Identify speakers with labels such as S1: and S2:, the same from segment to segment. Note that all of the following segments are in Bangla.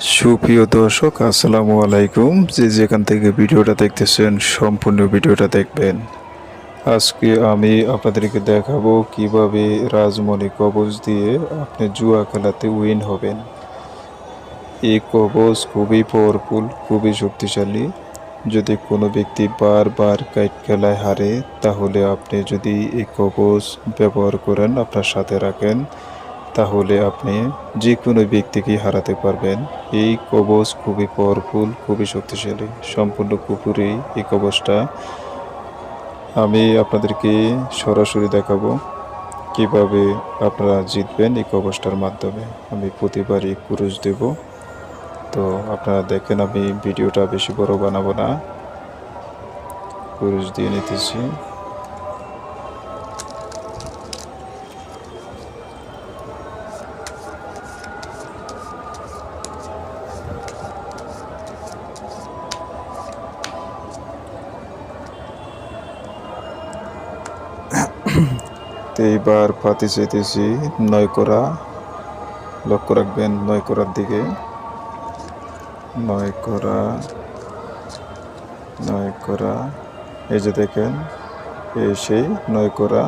S1: সুপ্রিয় দর্শক, আসসালামু আলাইকুম। যে যেখান থেকে ভিডিওটা দেখতেছেন, সম্পূর্ণ ভিডিওটা দেখবেন। আজকে আমি আপনাদেরকে দেখাবো কীভাবে রাজমণি কবজ দিয়ে আপনি জুয়া খেলাতে উইন হবেন। এই কবজ খুবই পাওয়ারফুল খুবই শক্তিশালী। যদি কোনো ব্যক্তি বারবার কাইট খেলায় হারে, তাহলে আপনি যদি এই কবজ ব্যবহার করেন, আপনার সাথে রাখেন। তাহলে আপনি যে কোনো ব্যক্তিকেই হারাতে পারবেন। এই কবচ খুবই পাওয়ারফুল খুবই শক্তিশালী। সম্পূর্ণ কুকুরেই এই কবচটা আমি আপনাদেরকে সরাসরি দেখাবো কীভাবে আপনারা জিতবেন এই কবচটার মাধ্যমে। আমি প্রতিবারই কুরুশ দেব। তো আপনারা দেখেন আমি ভিডিওটা বেশি বড় বানাবো না। কুরুশ দিয়ে নিতেছি। এইবার পাতি চাইতেছি নয় করা, লক্ষ্য রাখবেন, নয় করার দিকে। নয় করা নয় করা, এই যে দেখেন এই সেই নয় করা,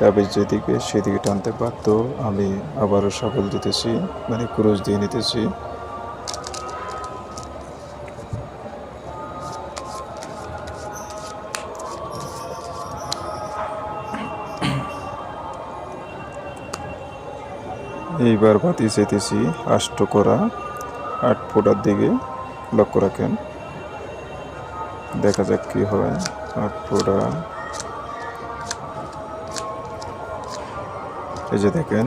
S1: কাবিজ যেদিকে, সেদিকে টানতে বাধ্য আমি আবারও সফল দিতেছি মানে ক্রুজ দিয়ে নিতেছি। এইবার বাতি চাইতেছি আষ্ট করা, আট ফোটার দিকে লক্ষ্য রাখেন। দেখা যাক কি হয়, আট ফোটা। এই যে দেখেন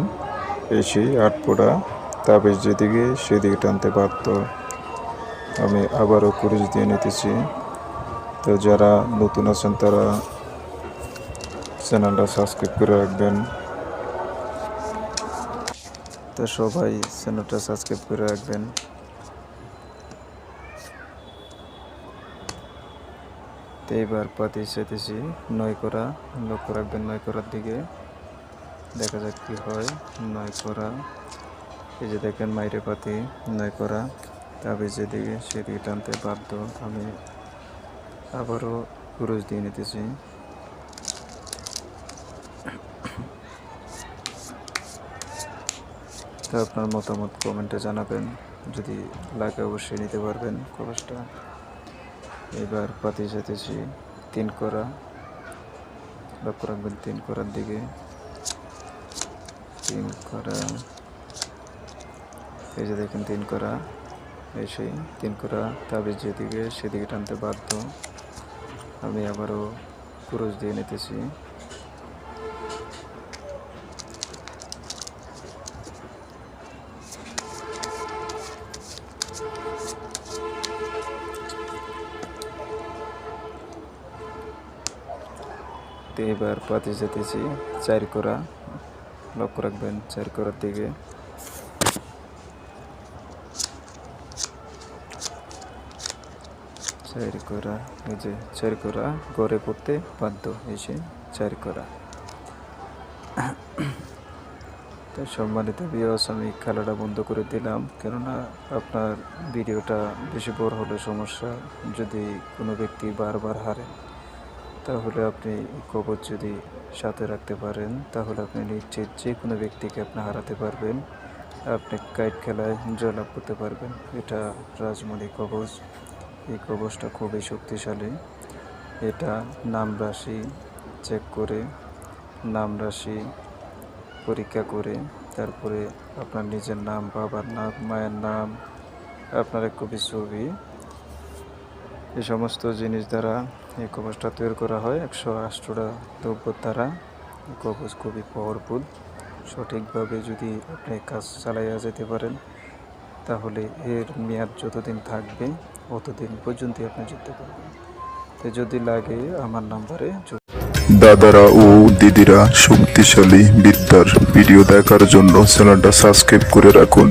S1: এই সেই আট ফোটা তাবিজ যেদিকে সেদিকে টানতে বাধ্য। আমি আবারও কুড়িশ দিয়ে নিতেছি। তো যারা নতুন আছেন তারা চ্যানেলটা সাবস্ক্রাইব করে রাখবেন। তো সবাই চ্যানেলটা সাবস্ক্রাইব করে রাখবেন। এইবার পাতি সেতেছি নয় করা লক্ষ্য রাখবেন নয় করার দিকে। দেখা যাক কি হয় নয় করা এই যে দেখেন মাইরে পাতি নয় করা তবে যেদিকে, সেদিকে টানতে বাধ্য। আমি আবারও কুরুশ দিয়ে নিতেছি। তো আপনার মতামত কমেন্টে জানাবেন। যদি লাগে অবশ্যই নিতে পারবেন কবচটা এবার পাতি যেতেছি তিন করা। লক্ষ্য রাখবেন তিন করার দিকে। তিন করা। এই যে দেখেন তিন করা। এই সেই তিন করা তাবিজ যেদিকে, সেদিকে টানতে বাধ্য। আমি আবারও কুরুশ দিয়ে নিতেছি। তো এবার পাতি যেতেছি। চার করা লক্ষ্য রাখবেন, চার করার দিকে। চার করা এই যে চার করা গড়ে পড়তে বাধ্য এসে চার করা তো সম্মানিত বিয়স আমি খেলাটা বন্ধ করে দিলাম। কেননা আপনার ভিডিওটা বেশি বড় হলে সমস্যা, যদি কোনো ব্যক্তি বারবার হারে তাহলে আপনি কবচ যদি সাথে রাখতে পারেন, তাহলে আপনি নিশ্চিত যে কোনো ব্যক্তিকে আপনি হারাতে পারবেন। আপনি কাইট খেলায় জয়লাভ করতে পারবেন। এটা রাজমণি কবচ। এই কবচটা খুবই শক্তিশালী। এটা নাম রাশি চেক করে, নাম রাশি পরীক্ষা করে, তারপরে আপনার নিজের নাম, বাবার নাম, মায়ের নাম, আপনার কবি ছবি এই সমস্ত জিনিস দ্বারা এই কবচটা তৈরি করা হয়। একশো আষ্টটা দ্রব্য দ্বারা কবচ খুবই পাওয়ারফুল সঠিকভাবে যদি আপনি কাজ চালাইয়া যেতে পারেন, তাহলে এর মেয়াদ যতদিন থাকবে, অতদিন পর্যন্ত আপনি জিততে পারবেন তো যদি লাগে, আমার নাম্বারে
S2: দাদারা ও দিদিরা শক্তিশালী বিদ্যার ভিডিও দেখার জন্য চ্যানেলটা সাবস্ক্রাইব করে রাখুন।